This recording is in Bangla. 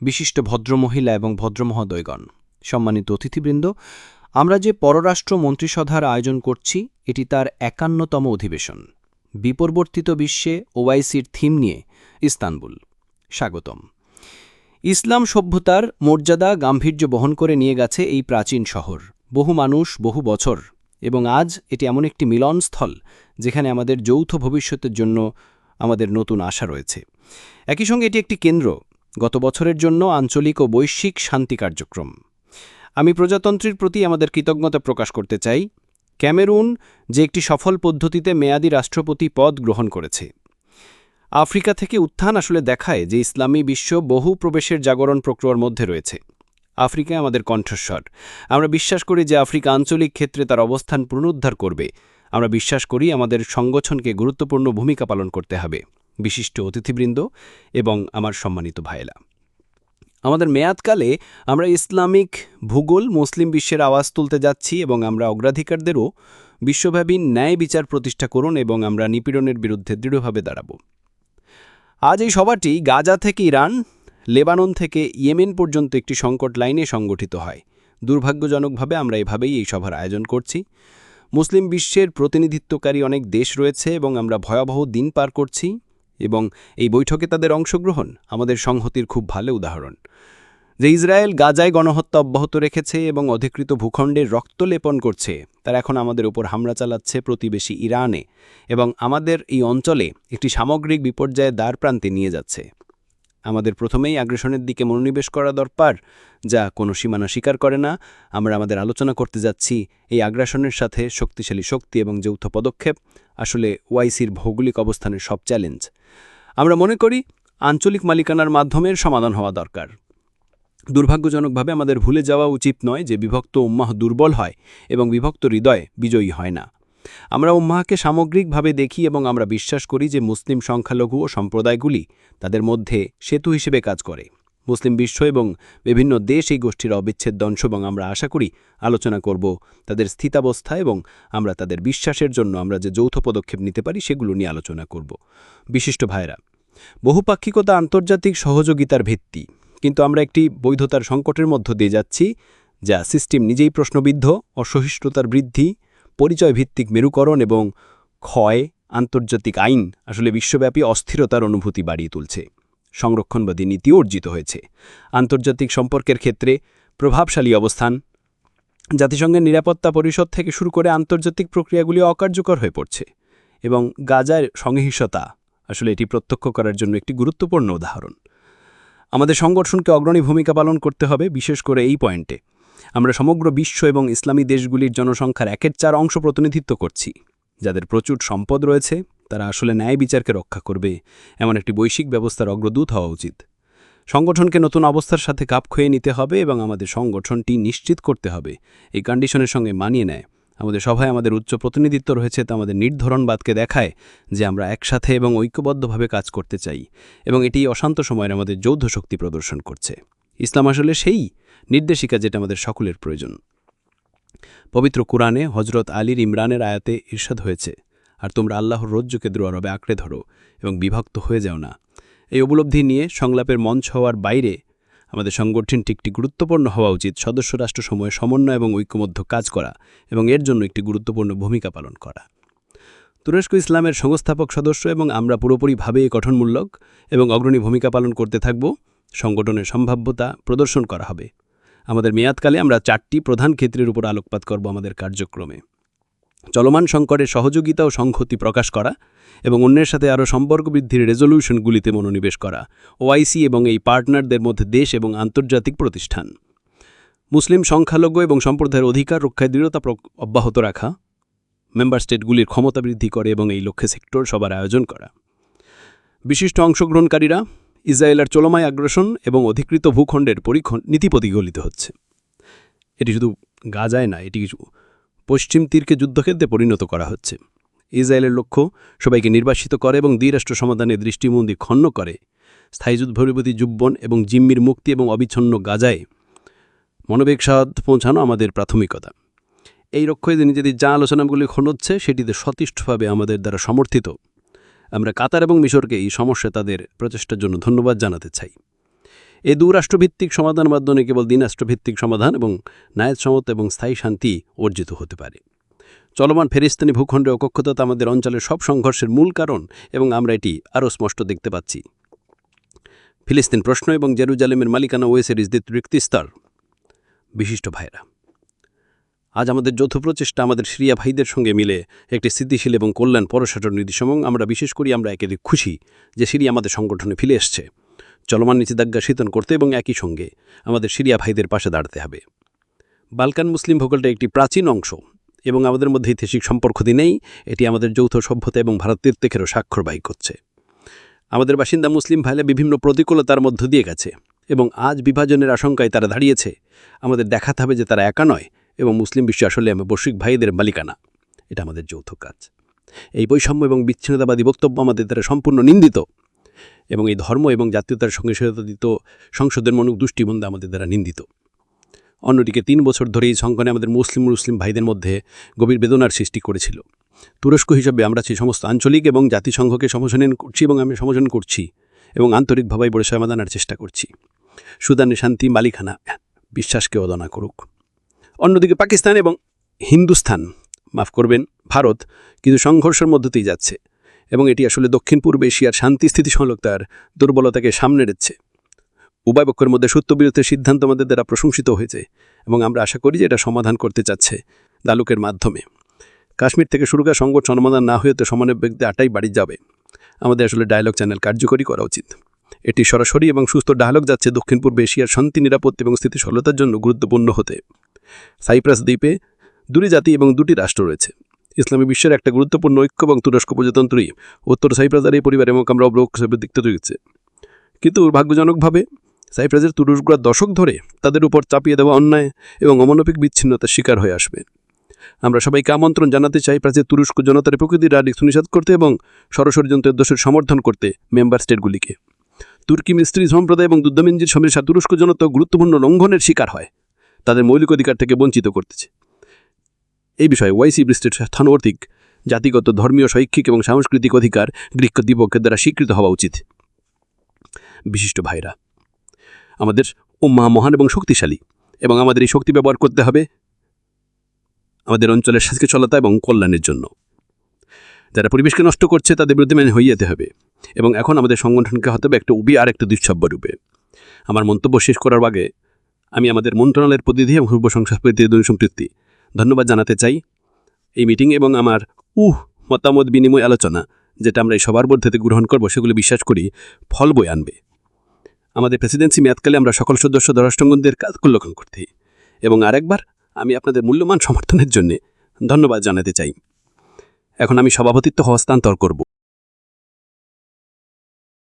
বিশিষ্ট ভদ্রমহিলা এবং ভদ্রমহোদয়গণ। সম্মানিত অতিথিবৃন্দ, আমরা যে পররাষ্ট্র মন্ত্রিসভার আয়োজন করছি, এটি তার একান্নতম অধিবেশন। বিপরবর্তিত বিশ্বে ওআইসির থিম নিয়ে ইস্তানবুল। স্বাগতম। ইসলাম সভ্যতার মর্যাদা গাম্ভীর্য বহন করে নিয়ে গেছে এই প্রাচীন শহর। বহু মানুষ, বহু বছর, এবং আজ এটি এমন একটি মিলনস্থল, যেখানে আমাদের যৌথ ভবিষ্যতের জন্য আমাদের নতুন আশা রয়েছে। একই সঙ্গে এটি একটি কেন্দ্র গত বছরের জন্য আঞ্চলিক ও বৈশ্বিক শান্তি কার্যক্রম। আমি প্রজাতন্ত্রের প্রতি আমাদের কৃতজ্ঞতা প্রকাশ করতে চাই। ক্যামেরুন, যে একটি সফল পদ্ধতিতে মেয়াদী রাষ্ট্রপতি পদ গ্রহণ করেছে। আফ্রিকা থেকে উত্থান আসলে দেখায় যে ইসলামী বিশ্ব বহু প্রবেশের জাগরণ প্রক্রিয়ার মধ্যে রয়েছে। আফ্রিকায় আমাদের কণ্ঠস্বর। আমরা বিশ্বাস করি যে আফ্রিকা আঞ্চলিক ক্ষেত্রে তার অবস্থান পুনরুদ্ধার করবে। আমরা বিশ্বাস করি আমাদের সংগঠনকে গুরুত্বপূর্ণ ভূমিকা পালন করতে হবে। বিশিষ্ট অতিথিবৃন্দ এবং আমার সম্মানিত ভাইয়েরা। আমাদের মেয়াদকালে আমরা ইসলামিক, ভূগোল, মুসলিম বিশ্বের আওয়াজ তুলতে যাচ্ছি এবং আমরা অগ্রাধিকারদেরও বিশ্বব্যাপী ন্যায় বিচার প্রতিষ্ঠা করুন এবং আমরা নিপীড়নের বিরুদ্ধে দৃঢ়ভাবে দাঁড়াব। আজ এই সভাটি গাজা থেকে ইরান, লেবানন থেকে ইয়েমেন পর্যন্ত একটি সংকট লাইনে সংগঠিত হয়। দুর্ভাগ্যজনকভাবে আমরা এভাবেই এই সভার আয়োজন করছি। মুসলিম বিশ্বের প্রতিনিধিত্বকারী অনেক দেশ রয়েছে এবং আমরা ভয়াবহ দিন পার করছি। এবং এই বৈঠকে তাদের অংশগ্রহণ আমাদের সংহতির খুব ভালো উদাহরণ। যে ইসরায়েল গাজায় গণহত্যা অব্যাহত রেখেছে এবং অধিকৃত ভূখণ্ডের রক্ত লেপন করছে, তারা এখন আমাদের উপর হামলা চালাচ্ছে প্রতিবেশী ইরানে এবং আমাদের এই অঞ্চলে একটি সামগ্রিক বিপর্যয়ে দ্বার প্রান্তে নিয়ে যাচ্ছে। আমাদের প্রথমেই আগ্রাসনের দিকে মনোনিবেশ করা দরকার, যা কোনো সীমানা স্বীকার করে না। আমরা আমাদের আলোচনা করতে যাচ্ছি এই আগ্রাসনের সাথে শক্তিশালী শক্তি এবং যৌথ পদক্ষেপ, আসলে ওয়াইসির ভৌগোলিক অবস্থানের সব চ্যালেঞ্জ। আমরা মনে করি, আঞ্চলিক মালিকানার মাধ্যমের সমাধান হওয়া দরকার। দুর্ভাগ্যজনকভাবে আমাদের ভুলে যাওয়া উচিত নয় যে বিভক্ত উম্মাহ দুর্বল হয় এবং বিভক্ত হৃদয় বিজয়ী হয় না। আমরা উম্মাহকে সামগ্রিকভাবে দেখি এবং আমরা বিশ্বাস করি যে মুসলিম সংখ্যালঘু ও সম্প্রদায়গুলি তাদের মধ্যে সেতু হিসেবে কাজ করে। মুসলিম বিশ্ব এবং বিভিন্ন দেশ এই গোষ্ঠীর অবিচ্ছেদ্য অংশ এবং আমরা আশা করি আলোচনা করব তাদের স্থিতাবস্থা এবং আমরা তাদের বিশ্বাসের জন্য আমরা যে যৌথ পদক্ষেপ নিতে পারি সেগুলো নিয়ে আলোচনা করব। বিশিষ্ট ভাইরা বহুপাক্ষিকতা আন্তর্জাতিক সহযোগিতার ভিত্তি। কিন্তু আমরা একটি বৈধতার সংকটের মধ্য দিয়ে যাচ্ছি, যা সিস্টেম নিজেই প্রশ্নবিদ্ধ, অসহিষ্ণুতার বৃদ্ধি পরিচয় ভিত্তিক মেরুকরণ এবং ক্ষয় আন্তর্জাতিক আইন আসলে বিশ্বব্যাপী অস্থিরতার অনুভূতি বাড়িয়ে তুলছে। সংরক্ষণবাদী নীতি অর্জিত হয়েছে। আন্তর্জাতিক সম্পর্কের ক্ষেত্রে প্রভাবশালী অবস্থান। জাতিসংঘের নিরাপত্তা পরিষদ থেকে শুরু করে আন্তর্জাতিক প্রক্রিয়াগুলি অকার্যকর হয়ে পড়ছে এবং গাজার সংহিংসতা আসলে এটি প্রত্যক্ষ করার জন্য একটি গুরুত্বপূর্ণ উদাহরণ। আমাদের সংগঠনকে অগ্রণী ভূমিকা পালন করতে হবে, বিশেষ করে এই পয়েন্টে। আমরা সমগ্র বিশ্ব এবং ইসলামী দেশগুলির জনসংখ্যার একের চার অংশ প্রতিনিধিত্ব করছি। যাদের প্রচুর সম্পদ রয়েছে, তারা আসলে ন্যায় বিচারকে রক্ষা করবে, এমন একটি বৈশ্বিক ব্যবস্থার অগ্রদূত হওয়া উচিত। সংগঠনকে নতুন অবস্থার সাথে কাপ খুয়ে নিতে হবে এবং আমাদের সংগঠনটি নিশ্চিত করতে হবে। এই কন্ডিশনের সঙ্গে মানিয়ে নেয়। আমাদের সভায় আমাদের উচ্চ প্রতিনিধিত্ব রয়েছে তা আমাদের নির্ধারণবাদকে দেখায় যে আমরা একসাথে এবং ঐক্যবদ্ধভাবে কাজ করতে চাই এবং এটি অশান্ত সময়ের আমাদের যৌথ শক্তি প্রদর্শন করছে। ইসলাম আসলে সেই নির্দেশিকা যেটা আমাদের সকলের প্রয়োজন। পবিত্র কোরআনে হজরত আলীর ইমরানের আয়াতে ঈর্ষাদ হয়েছে, আর তোমরা আল্লাহর রজ্জুকে দ্রুয়ারবে আঁকড়ে ধরো এবং বিভক্ত হয়ে যাও না। এই উপলব্ধি নিয়ে সংলাপের মঞ্চ হওয়ার বাইরে আমাদের সংগঠনটি একটি গুরুত্বপূর্ণ হওয়া উচিত, সদস্য রাষ্ট্রসমূহের সমন্বয় এবং ঐক্যমধ্য কাজ করা এবং এর জন্য একটি গুরুত্বপূর্ণ ভূমিকা পালন করা। তুরস্ক ইসলামের সংস্থাপক সদস্য এবং আমরা পুরোপুরিভাবে গঠনমূলক এবং অগ্রণী ভূমিকা পালন করতে থাকব। সংগঠনের সম্ভাব্যতা প্রদর্শন করা হবে। আমাদের মেয়াদকালে আমরা চারটি প্রধান ক্ষেত্রের উপর আলোকপাত করব আমাদের কার্যক্রমে। চলমান সংকটের সহযোগিতা ও সংহতি প্রকাশ করা এবং অন্যের সাথে আরও সম্পর্ক বৃদ্ধির রেজলিউশনগুলিতে মনোনিবেশ করা, ওআইসি এবং এই পার্টনারদের মধ্যে দেশ এবং আন্তর্জাতিক প্রতিষ্ঠান। মুসলিম সংখ্যালঘু এবং সম্প্রদায়ের অধিকার রক্ষায় দৃঢ়তা অব্যাহত রাখা, মেম্বার স্টেটগুলির ক্ষমতা বৃদ্ধি করে এবং এই লক্ষ্যে সেক্টর সবার আয়োজন করা। বিশিষ্ট অংশগ্রহণকারীরা ইসরায়েলের চলমায় আগ্রাসন এবং অধিকৃত ভূখণ্ডের পরীক্ষণ নীতি প্রতিগলিত হচ্ছে। এটি শুধু গাজায় না, এটি কিছু পশ্চিম তীরকে যুদ্ধক্ষেত্রে পরিণত করা হচ্ছে। ইসরায়েলের লক্ষ্য সবাইকে নির্বাসিত করে এবং দ্বিরাষ্ট্র সমাধানের দৃষ্টিমন্দি খন্ন করে। স্থায়ী যুদ্ধভরিপতি যুব্বন এবং জিম্মির মুক্তি এবং অবিচ্ছন্ন গাজায় মনোবেগ সাদ পৌঁছানো আমাদের প্রাথমিকতা। এই লক্ষ্যে নিজেদের যা আলোচনাগুলি হচ্ছে সেটিতে সতিষ্ঠভাবে আমাদের দ্বারা সমর্থিত। আমরা কাতার এবং মিশরকে এই সমস্যা তাদের প্রচেষ্টার জন্য ধন্যবাদ জানাতে চাই। এ দুরাষ্ট্রভিত্তিক সমাধান মাধ্যমে কেবল দিনাষ্ট্রভিত্তিক সমাধান এবং ন্যায়সম্মত এবং স্থায়ী শান্তি অর্জিত হতে পারে। চলমান ফেরিস্তানি ভূখণ্ডে অকক্ষতা আমাদের অঞ্চলের সব সংঘর্ষের মূল কারণ এবং আমরা এটি আরও স্পষ্ট দেখতে পাচ্ছি। ফিলিস্তিন প্রশ্ন এবং জেরুজালেমের মালিকানা ওয়েসের ইসদিত রিক্তিস্তর বিশিষ্ট ভাইরা আজ আমাদের যৌথ প্রচেষ্টা আমাদের সিরিয়া ভাইদের সঙ্গে মিলে একটি স্থিতিশীল এবং কল্যাণ পরশাটর নীতি এবং আমরা বিশেষ করি আমরা একে খুশি যে সিরিয়া আমাদের সংগঠনে ফিরে এসছে। চলমান নিষেধাজ্ঞা শীতন করতে এবং একই সঙ্গে আমাদের সিরিয়া ভাইদের পাশে দাঁড়াতে হবে। বালকান মুসলিম ভূগোলটা একটি প্রাচীন অংশ এবং আমাদের মধ্যে ঐতিহাসিক সম্পর্ক দিনেই এটি আমাদের যৌথ সভ্যতা এবং ভারত তীর্থেরও স্বাক্ষরবাহী করছে। আমাদের বাসিন্দা মুসলিম ভাইরা বিভিন্ন প্রতিকূলতার মধ্য দিয়ে গেছে এবং আজ বিভাজনের আশঙ্কায় তারা দাঁড়িয়েছে। আমাদের দেখাতে হবে যে তারা একা নয় এবং মুসলিম বিশ্ব আসলে বৈশ্বিক ভাইদের মালিকানা। এটা আমাদের যৌথ কাজ। এই বৈষম্য এবং বিচ্ছিন্নতাবাদী বক্তব্য আমাদের দ্বারা সম্পূর্ণ নিন্দিত এবং এই ধর্ম এবং জাতীয়তার সঙ্গে দিত সংসদের মনুক দুষ্টিবন্ধ আমাদের দ্বারা নিন্দিত। অন্যদিকে তিন বছর ধরে এই সংকটে আমাদের মুসলিম মুসলিম ভাইদের মধ্যে গভীর বেদনার সৃষ্টি করেছিল। তুরস্ক হিসাবে আমরা সেই সমস্ত আঞ্চলিক এবং জাতিসংঘকে সমসনন করছি এবং আমি সমসন করছি এবং আন্তরিকভাবে বড় সমাধানের চেষ্টা করছি। সুদানের শান্তি মালিকানা বিশ্বাসকে অদনা করুক। অন্যদিকে পাকিস্তান এবং হিন্দুস্থান মাফ করবেন, ভারত কিন্তু সংঘর্ষের মধ্য দিয়ে যাচ্ছে এবং এটি আসলে দক্ষিণ পূর্ব এশিয়ার শান্তি, স্থিতিশীলতার দুর্বলতাকে সামনে রেচ্ছে উভয় পক্ষের মধ্যে সত্যবিরোধের সিদ্ধান্ত আমাদের দ্বারা প্রশংসিত হয়েছে এবং আমরা আশা করি যে এটা সমাধান করতে চাচ্ছে দালুকের মাধ্যমে। কাশ্মীর থেকে শুরু করা সংকট সমাধান না হয়ে তো ব্যক্তি আটাই বাড়ি যাবে। আমাদের আসলে ডায়ালগ চ্যানেল কার্যকরী করা উচিত। এটি সরাসরি এবং সুস্থ ডায়ালগ যাচ্ছে দক্ষিণ পূর্ব এশিয়ার শান্তি, নিরাপত্তা এবং স্থিতিশীলতার জন্য গুরুত্বপূর্ণ হতে। সাইপ্রাস দ্বীপে দুটি জাতি এবং দুটি রাষ্ট্র রয়েছে। ইসলামী বিশ্বের একটা গুরুত্বপূর্ণ ঐক্য এবং তুরস্ক প্রজাতন্ত্রই উত্তর সাইপ্রাসের এই পরিবার এবং আমরা অবলোক হিসেবে দেখতে রয়েছে কিন্তু দুর্ভাগ্যজনকভাবে সাইপ্রাসের তুরস্করা দশক ধরে তাদের উপর চাপিয়ে দেওয়া অন্যায় এবং অমানবিক বিচ্ছিন্নতার শিকার হয়ে আসবে। আমরা সবাইকে আমন্ত্রণ জানাতে চাই প্রাচীর তুরস্ক জনতার প্রকৃতির রাডি সুনিশ্চিত করতে এবং ষড়ষড়যন্ত্রের দোষের সমর্থন করতে মেম্বার স্টেটগুলিকে। তুর্কি মিস্ত্রি সম্প্রদায় এবং দুদ্দামিঞ্জির সমস্যা তুরস্ক জনতা গুরুত্বপূর্ণ লঙ্ঘনের শিকার হয়। তাদের মৌলিক অধিকার থেকে বঞ্চিত করতেছে। এই বিষয়ে ওয়াইসি বৃষ্টির স্থানবর্তিক জাতিগত, ধর্মীয়, শৈক্ষিক এবং সাংস্কৃতিক অধিকার গ্রীক কর্তৃপক্ষের দ্বারা স্বীকৃত হওয়া উচিত। বিশিষ্ট ভাইরা, আমাদের উম্মা মহান এবং শক্তিশালী এবং আমাদের এই শক্তি ব্যবহার করতে হবে আমাদের অঞ্চলের চলতা এবং কল্যাণের জন্য। যারা পরিবেশকে নষ্ট করছে তাদের বিরুদ্ধে মেনে হয়ে যেতে হবে এবং এখন আমাদের সংগঠনকে হতে হবে একটা উবি আর একটা দুঃসভ্য রূপে। আমার মন্তব্য শেষ করার আগে আমি আমাদের মন্ত্রণালয়ের প্রতিনিধি এবং পূর্ব সংস্কৃতি সম্পৃক্তি। ধন্যবাদ জানাতে চাই এই মিটিং এবং আমার উহ মতামত বিনিময় আলোচনা, যেটা আমরা এই সবার মধ্যে গ্রহণ করব, সেগুলো বিশ্বাস করি ফল বই আনবে। আমাদের প্রেসিডেন্সি মেয়াদকালে আমরা সকল সদস্য রাষ্ট্রঙ্গনদের কাজ উল্লেখন করতে এবং আরেকবার আমি আপনাদের মূল্যবান সমর্থনের জন্য ধন্যবাদ জানাতে চাই। এখন আমি সভাপতিত্ব হস্তান্তর করব।